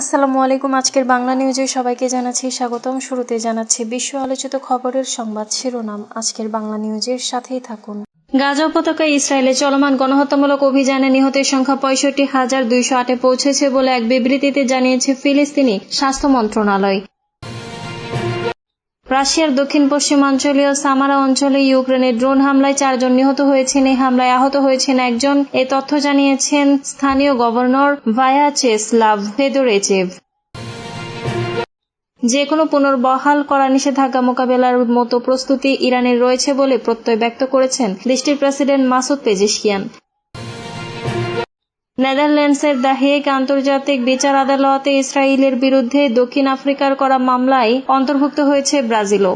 আসসালামু আলাইকুম, আজকের বাংলা নিউজে সবাইকে জানাচ্ছি স্বাগতম। শুরুতে জানাচ্ছি বিশ্ব আলোচিত খবরের সংবাদ শিরোনাম। আজকের বাংলা নিউজের সাথেই থাকুন। গাজা উপত্যকায় ইসরায়েলে চলমান গণহত্যামূলক অভিযানে নিহতের সংখ্যা পঁয়ষট্টি হাজার দুইশো আটে পৌঁছেছে বলে এক বিবৃতিতে জানিয়েছে ফিলিস্তিনি স্বাস্থ্য মন্ত্রণালয়। রাশিয়ার দক্ষিণ পশ্চিমাঞ্চলীয় সামারা অঞ্চলে ইউক্রেনের ড্রোন হামলায় চারজন নিহত হয়েছেন। এই হামলায় আহত হয়েছেন একজন। এ তথ্য জানিয়েছেন স্থানীয় গভর্নর ভায়াচেসলাভ ফেদোরেচেভ যে কোনো পুনর্বহাল করা নিষেধাজ্ঞা মোকাবেলার মতো প্রস্তুতি ইরানের রয়েছে বলে প্রত্যয় ব্যক্ত করেছেন দেশটির প্রেসিডেন্ট মাসুদ পেজিশকিয়ান। নেদারল্যান্ডসের দ্য হেগ আন্তর্জাতিক বিচার আদালতে ইসরায়েলের বিরুদ্ধে দক্ষিণ আফ্রিকার করা মামলায় অন্তর্ভুক্ত হয়েছে ব্রাজিলও।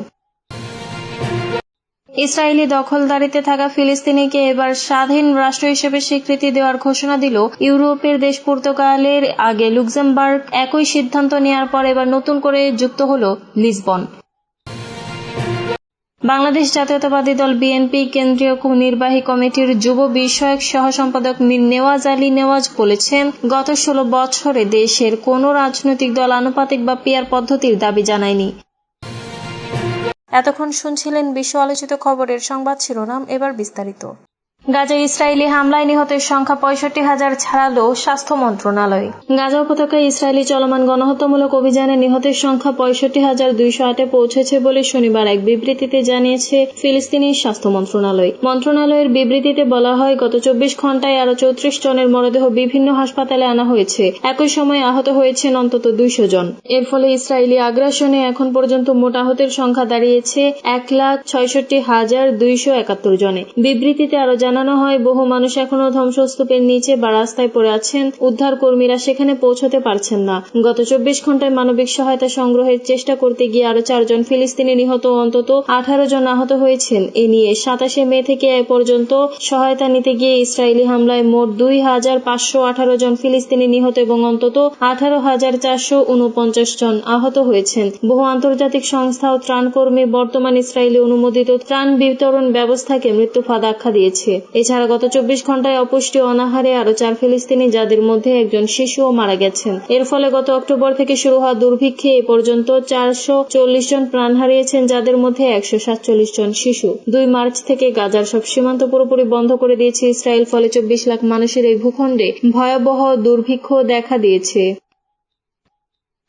ইসরায়েলি দখলদারিতে থাকা ফিলিস্তিনিকে এবার স্বাধীন রাষ্ট্র হিসেবে স্বীকৃতি দেওয়ার ঘোষণা দিল ইউরোপের দেশ পর্তুগালের আগে লুক্সেমবার্গ। একই সিদ্ধান্ত নেওয়ার পর এবার নতুন করে যুক্ত হল লিসবন। বাংলাদেশ জাতীয়তাবাদী দল বিএনপি কেন্দ্রীয় নির্বাহী কমিটির যুব বিষয়ক সহ সম্পাদক মীর নেওয়াজ আলী নেওয়াজ বলেছেন, গত ষোলো বছরে দেশের কোন রাজনৈতিক দল আনুপাতিক বা পিয়ার পদ্ধতির দাবি জানায়নি। এতক্ষণ শুনছিলেন বিশ্ব আলোচিত খবরের সংবাদ শিরোনাম, এবার বিস্তারিত। গাজা ইসরায়েলি হামলায় নিহতের সংখ্যা পঁয়ষট্টি হাজার ছাড়ালো স্বাস্থ্য মন্ত্রণালয়। গাজা উপত্যকায় ইসরায়েলি চলমান গণহত্যামূলক অভিযানে নিহতের সংখ্যা পঁয়ষট্টি হাজার দুইশো আটে পৌঁছেছে বলে শনিবার এক বিবৃতিতে জানিয়েছে ফিলিস্তিনি স্বাস্থ্য মন্ত্রণালয়। মন্ত্রণালয়ের বিবৃতিতে বলা হয়, গত চব্বিশ ঘন্টায় আরও চৌত্রিশ জনের মরদেহ বিভিন্ন হাসপাতালে আনা হয়েছে। একই সময় আহত হয়েছেন অন্তত দুইশো জন। এর ফলে ইসরায়েলি আগ্রাসনে এখন পর্যন্ত মোট আহতের সংখ্যা দাঁড়িয়েছে এক লাখ ছয়ষট্টি হাজার দুইশো একাত্তর জনে। বিবৃতিতে আরও জানানো হয়, বহু মানুষ এখনও ধ্বংসস্তূপের নিচে বা রাস্তায় পড়ে আছেন। উদ্ধার কর্মীরা সেখানে পৌঁছতে পারছেন না। গত চব্বিশ ঘন্টায় মানবিক সহায়তা সংগ্রহের চেষ্টা করতে গিয়ে আরও চারজন ফিলিস্তিনি নিহত অন্তত আঠারো জন আহত হয়েছেন। এ নিয়ে সাতাশে মে থেকে এ পর্যন্ত সহায়তা নিতে গিয়ে ইসরায়েলি হামলায় মোট দুই হাজার পাঁচশো আঠারো জন ফিলিস্তিনি নিহত এবং অন্তত আঠারো হাজার চারশো উনপঞ্চাশ জন আহত হয়েছেন। বহু আন্তর্জাতিক সংস্থা ও ত্রাণকর্মী বর্তমান ইসরায়েলি অনুমোদিত ত্রাণ বিতরণ ব্যবস্থাকে মৃত্যুফাদ আখ্যা দিয়েছে। এছাড়া গত চব্বিশ ঘন্টায় অপুষ্টি অনাহারে আরও চার ফিলিস্তিনি যাদের মধ্যে একজন শিশুও মারা গেছেন। এর ফলে গত অক্টোবর থেকে শুরু হওয়া দুর্ভিক্ষে এ পর্যন্ত চারশো চল্লিশ জন প্রাণ হারিয়েছেন, যাদের মধ্যে একশো সাতচল্লিশ জন শিশু। দুই মার্চ থেকে গাজার সব সীমান্ত পুরোপুরি বন্ধ করে দিয়েছে ইসরায়েল, ফলে চব্বিশ লাখ মানুষের এই ভূখণ্ডে ভয়াবহ দুর্ভিক্ষ দেখা দিয়েছে।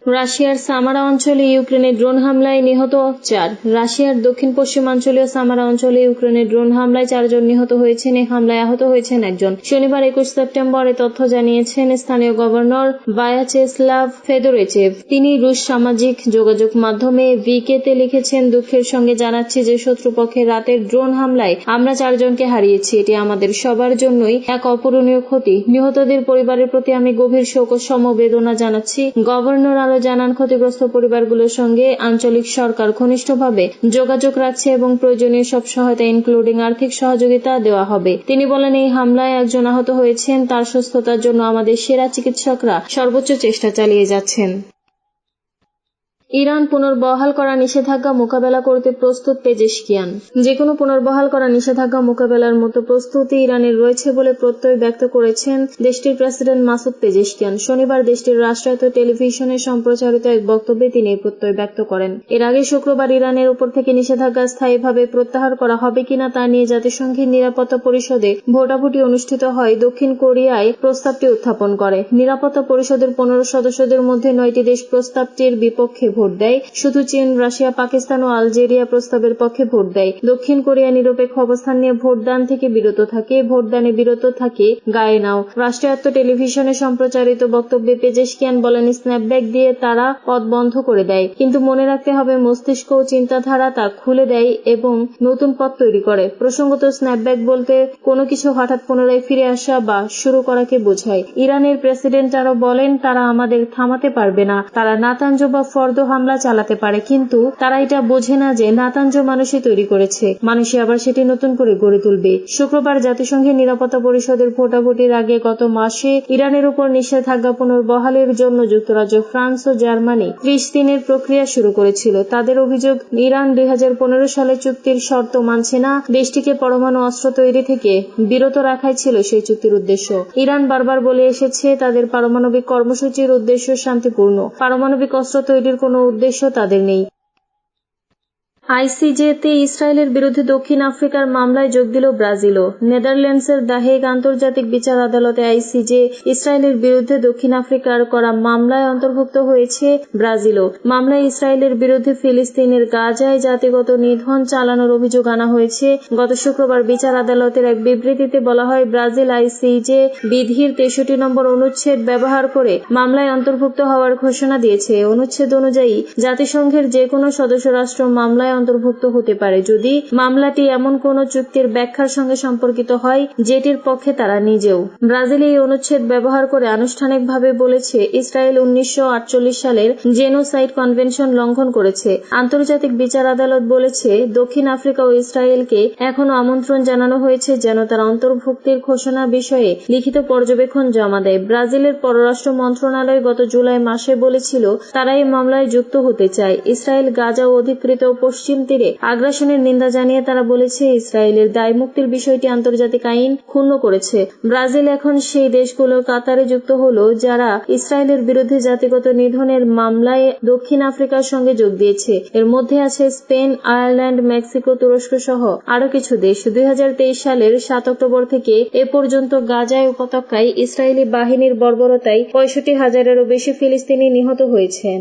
রাশিয়ার সামারা অঞ্চলে ইউক্রেনের ড্রোন হামলায় নিহত চার। রাশিয়ার দক্ষিণ পশ্চিমাঞ্চলীয় সামারা অঞ্চলে ইউক্রেনের ড্রোন হামলায় চারজন নিহত হয়েছেন। এই হামলায় আহত হয়েছেন একজন। শনিবার একুশ সেপ্টেম্বর এ তথ্য জানিয়েছেন স্থানীয় গভর্নর বায়াচেসলাভ ফেদোরেচেভ। তিনি রুশ সামাজিক যোগাযোগ মাধ্যমে ভিকেতে লিখেছেন, দুঃখের সঙ্গে জানাচ্ছি যে শত্রুপক্ষের রাতের ড্রোন হামলায় আমরা চারজনকে হারিয়েছি। এটি আমাদের সবার জন্যই এক অপূরণীয় ক্ষতি। নিহতদের পরিবারের প্রতি আমি গভীর শোক ও সমবেদনা জানাচ্ছি। গভর্নর আরও জানান, ক্ষতিগ্রস্ত পরিবারগুলোর সঙ্গে আঞ্চলিক সরকার ঘনিষ্ঠভাবে যোগাযোগ রাখছে এবং প্রয়োজনীয় সব সহায়তা ইনক্লুডিং আর্থিক সহযোগিতা দেওয়া হবে। তিনি বলেন, এই হামলায় একজন আহত হয়েছেন। তার সুস্থতার জন্য আমাদের সেরা চিকিৎসকরা সর্বোচ্চ চেষ্টা চালিয়ে যাচ্ছেন। ইরান পুনর্বহাল করা নিষেধাজ্ঞা মোকাবেলা করতে প্রস্তুত পেজেশকিয়ান। যে কোনো পুনর্বহাল করা নিষেধাজ্ঞা মোকাবেলার মতো প্রস্তুতি ইরানের রয়েছে বলে প্রত্যয় ব্যক্ত করেছেন দেশটির প্রেসিডেন্ট মাসুদ পেজেশকিয়ান। শনিবার দেশটির রাষ্ট্রায়ত্ত টেলিভিশনে সম্প্রচারিত এক বক্তব্যে তিনি এই প্রত্যয় ব্যক্ত করেন। এর আগে শুক্রবার ইরানের উপর থেকে নিষেধাজ্ঞা স্থায়ীভাবে প্রত্যাহার করা হবে কিনা তা নিয়ে জাতিসংঘের নিরাপত্তা পরিষদে ভোটাভুটি অনুষ্ঠিত হয় দক্ষিণ কোরিয়ায় প্রস্তাবটি উত্থাপন করে। নিরাপত্তা পরিষদের পনেরো সদস্যদের মধ্যে নয়টি দেশ প্রস্তাবটির বিপক্ষে ভোট দেয়। শুধু চীন, রাশিয়া, পাকিস্তান ও আলজেরিয়া প্রস্তাবের পক্ষে ভোট দেয়। দক্ষিণ কোরিয়া নিরপেক্ষ অবস্থান নিয়ে ভোটদান থেকে বিরত থাকে, ভোটদানে বিরত থাকে গায়ে নাও রাষ্ট্রায়ত্ত টেলিভিশনে সম্প্রচারিত বক্তব্যে পেজেশকিয়ান বলেন স্ন্যাপব্যাক দিয়ে তারা পথ বন্ধ করে দেয়। কিন্তু মনে রাখতে হবে, মস্তিষ্ক ও চিন্তাধারা তা খুলে দেয় এবং নতুন পথ তৈরি করে। প্রসঙ্গত স্ন্যাপব্যাক বলতে কোনো কিছু হঠাৎ পুনরায় ফিরে আসা বা শুরু করাকে বোঝায়। ইরানের প্রেসিডেন্ট আরও বলেন, তারা আমাদের থামাতে পারবে না। তারা নাতাঞ্জ বা ফর্দ হামলা চালাতে পারে, কিন্তু তারা এটা বোঝে না যে নাতাঞ্জ মানুষই তৈরি করেছে। মানুষই আবার সেটি নতুন করে গড়ে তুলবে। শুক্রবার জাতিসংঘের নিরাপত্তা পরিষদের ভোটাভুটির আগে গত মাসে ইরানের উপর নিষেধাজ্ঞা পুনর্বহালের জন্য যুক্তরাজ্য, ফ্রান্স ও জার্মানি ত্রিশ দিনের প্রক্রিয়া শুরু করেছিল। তাদের অভিযোগ, ইরান দুই সালে চুক্তির শর্ত মানছে না। দেশটিকে পরমাণু অস্ত্র তৈরি থেকে বিরত রাখাই ছিল সেই চুক্তির উদ্দেশ্য। ইরান বারবার বলে এসেছে, তাদের পারমাণবিক কর্মসূচির উদ্দেশ্য শান্তিপূর্ণ। পারমাণবিক অস্ত্র তৈরির কোনো উদ্দেশ্য তাদের নেই। আইসিজেতে ইসরায়েলের বিরুদ্ধে দক্ষিণ আফ্রিকার মামলায় যোগ দিল ব্রাজিলও। নেদারল্যান্ডসের দাহেগ আন্তর্জাতিক বিচার আদালতে আইসিজে ইসরায়েলের বিরুদ্ধে দক্ষিণ আফ্রিকার করা মামলায় অন্তর্ভুক্ত হয়েছে ব্রাজিলও। মামলায় ইসরায়েলের বিরুদ্ধে ফিলিস্তিনের গাজায় জাতিগত নিধন চালানোর অভিযোগ আনা হয়েছে। গত শুক্রবার বিচার আদালতের এক বিবৃতিতে বলা হয়, ব্রাজিল আইসিজে বিধির তেষট্টি নম্বর অনুচ্ছেদ ব্যবহার করে মামলায় অন্তর্ভুক্ত হওয়ার ঘোষণা দিয়েছে। অনুচ্ছেদ অনুযায়ী, জাতিসংঘের যে কোনো সদস্য রাষ্ট্র মামলায় অন্তর্ভুক্ত হতে পারে। যদি মামলাটি এমন কোন চুক্তির ব্যাখ্যার সঙ্গে সম্পর্কিত হয়, যেটির পক্ষে তারা নিজেও। ব্রাজিল এই অনুচ্ছেদ ব্যবহার করে আনুষ্ঠানিকভাবে বলেছে, ইসরায়েল উনিশশো সালের জেনোসাইড কনভেনশন লঙ্ঘন করেছে। আন্তর্জাতিক বিচার আদালত বলেছে, দক্ষিণ আফ্রিকা ও ইসরায়েলকে এখনও আমন্ত্রণ জানানো হয়েছে যেন তারা অন্তর্ভুক্তির ঘোষণা বিষয়ে লিখিত পর্যবেক্ষণ জমা দেয়। ব্রাজিলের পররাষ্ট্র মন্ত্রণালয় গত জুলাই মাসে বলেছিল, তারা এই মামলায় যুক্ত হতে চায়। ইসরায়েল গাজা অধিকৃত পশ্চিম তীরে আগ্রাসনের নিন্দা জানিয়ে তারা বলেছে, ইসরায়েলের দায় মুক্তির বিষয়টি আন্তর্জাতিক আইন ক্ষুণ্ণ করেছে। ব্রাজিল এখন সেই দেশগুলোর কাতারে যুক্ত হলো, যারা ইসরায়েলের বিরুদ্ধে জাতিগত নিধনের মামলায় দক্ষিণ আফ্রিকার সঙ্গে যোগ দিয়েছে। এর মধ্যে আছে স্পেন, আয়ারল্যান্ড, মেক্সিকো, তুরস্ক সহ আরও কিছু দেশ। দুই হাজার তেইশ সালের সাত অক্টোবর থেকে এ পর্যন্ত গাজায় উপত্যকায় ইসরায়েলি বাহিনীর বর্বরতায় পঁয়ষট্টি হাজারেরও বেশি ফিলিস্তিনি নিহত হয়েছেন।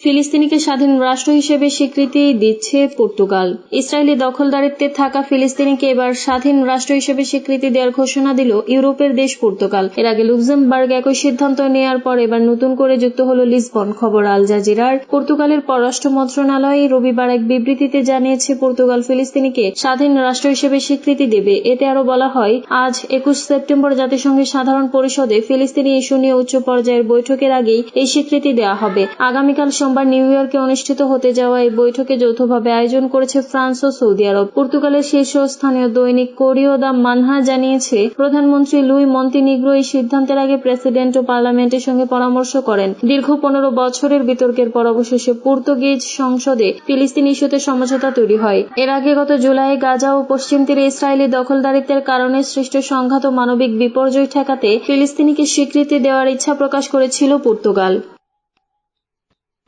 ফিলিস্তিনিকে স্বাধীন রাষ্ট্র হিসেবে স্বীকৃতি দিচ্ছে পর্তুগাল। ইসরায়েলি দখলদারিত্বে থাকা ফিলিস্তিনিকে এবার স্বাধীন রাষ্ট্র হিসেবে স্বীকৃতি দেওয়ার ঘোষণা দিল ইউরোপের দেশ পর্তুগাল। এর আগে লুক্সেমবার্গ একই সিদ্ধান্ত নেওয়ার পর এবার নতুন করে যুক্ত হল লিসবন। খবর আল জাজিরার। পর্তুগালের পররাষ্ট্র মন্ত্রণালয় রবিবার এক বিবৃতিতে জানিয়েছে, পর্তুগাল ফিলিস্তিনিকে স্বাধীন রাষ্ট্র হিসেবে স্বীকৃতি দেবে। এতে আরও বলা হয়, আজ একুশ সেপ্টেম্বর জাতিসংঘের সাধারণ পরিষদে ফিলিস্তিনি ইস্যু নিয়ে উচ্চ পর্যায়ের বৈঠকের আগেই এই স্বীকৃতি দেওয়া হবে। আগামীকাল সোমবার নিউ ইয়র্কে অনুষ্ঠিত হতে যাওয়া এই বৈঠকে যৌথভাবে আয়োজন করেছে ফ্রান্স ও সৌদি আরব। পর্তুগালের শীর্ষস্থানীয় দৈনিক কোরিও দা মানহা জানিয়েছে, প্রধানমন্ত্রী লুই মন্তিনিগ্রো এই সিদ্ধান্তের আগে প্রেসিডেন্ট ও পার্লামেন্টের সঙ্গে পরামর্শ করেন। দীর্ঘ পনেরো বছরের বিতর্কের পর অবশেষে পর্তুগিজ সংসদে ফিলিস্তিন ইস্যুতে সমঝোতা তৈরি হয়। এর আগে গত জুলাই গাজা ও পশ্চিম তীরে ইসরায়েলি দখলদারিত্বের কারণে সৃষ্ট সংঘাত ও মানবিক বিপর্যয় ঠেকাতে ফিলিস্তিনিকে স্বীকৃতি দেওয়ার ইচ্ছা প্রকাশ করেছিল পর্তুগাল।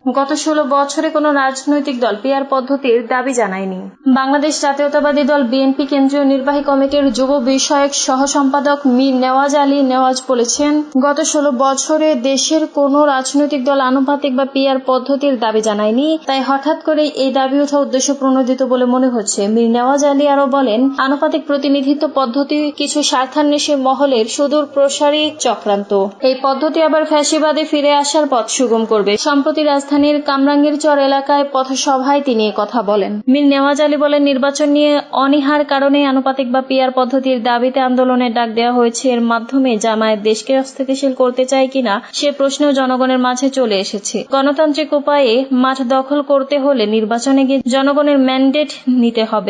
গত ষোলো বছরে কোনো রাজনৈতিক দল পিয়ার পদ্ধতির দাবি জানায়নি। বাংলাদেশ জাতীয়তাবাদী দল বিএনপি কেন্দ্রীয় নির্বাহী কমিটির যুব বিষয়ক সহ সম্পাদক মীর নেওয়াজ আলী নেওয়াজ বলেছেন, গত ষোলো বছরে দেশের কোনো রাজনৈতিক দল আনুপাতিক বা পিয়ার পদ্ধতির দাবি জানায়নি, তাই হঠাৎ করে এই দাবি ওঠা উদ্দেশ্য প্রণোদিত বলে মনে হচ্ছে। মীর নেওয়াজ আলী আরও বলেন, আনুপাতিক প্রতিনিধিত্ব পদ্ধতি কিছু স্বার্থান্বেষী মহলের সুদূর প্রসারী চক্রান্ত। এই পদ্ধতি আবার ফ্যাসিবাদে ফিরে আসার পথ সুগম করবে। সম্প্রতি রাজধানী রাজধানীর কামরাঙ্গীর চর এলাকায় পথসভায় তিনি কথা বলেন। মীর নেওয়াজ আলী বলেন, নির্বাচন নিয়ে অনিহার কারণে আনুপাতিক বা পিয়ার পদ্ধতির দাবিতে আন্দোলনের ডাক দেওয়া হয়েছে। এর মাধ্যমে জামায়াত দেশকে অস্থিতিশীল করতে চায় কিনা, সে প্রশ্ন জনগণের মাঝে চলে এসেছে। গণতান্ত্রিক উপায়ে মাঠ দখল করতে হলে নির্বাচনে গিয়ে জনগণের ম্যান্ডেট নিতে হবে।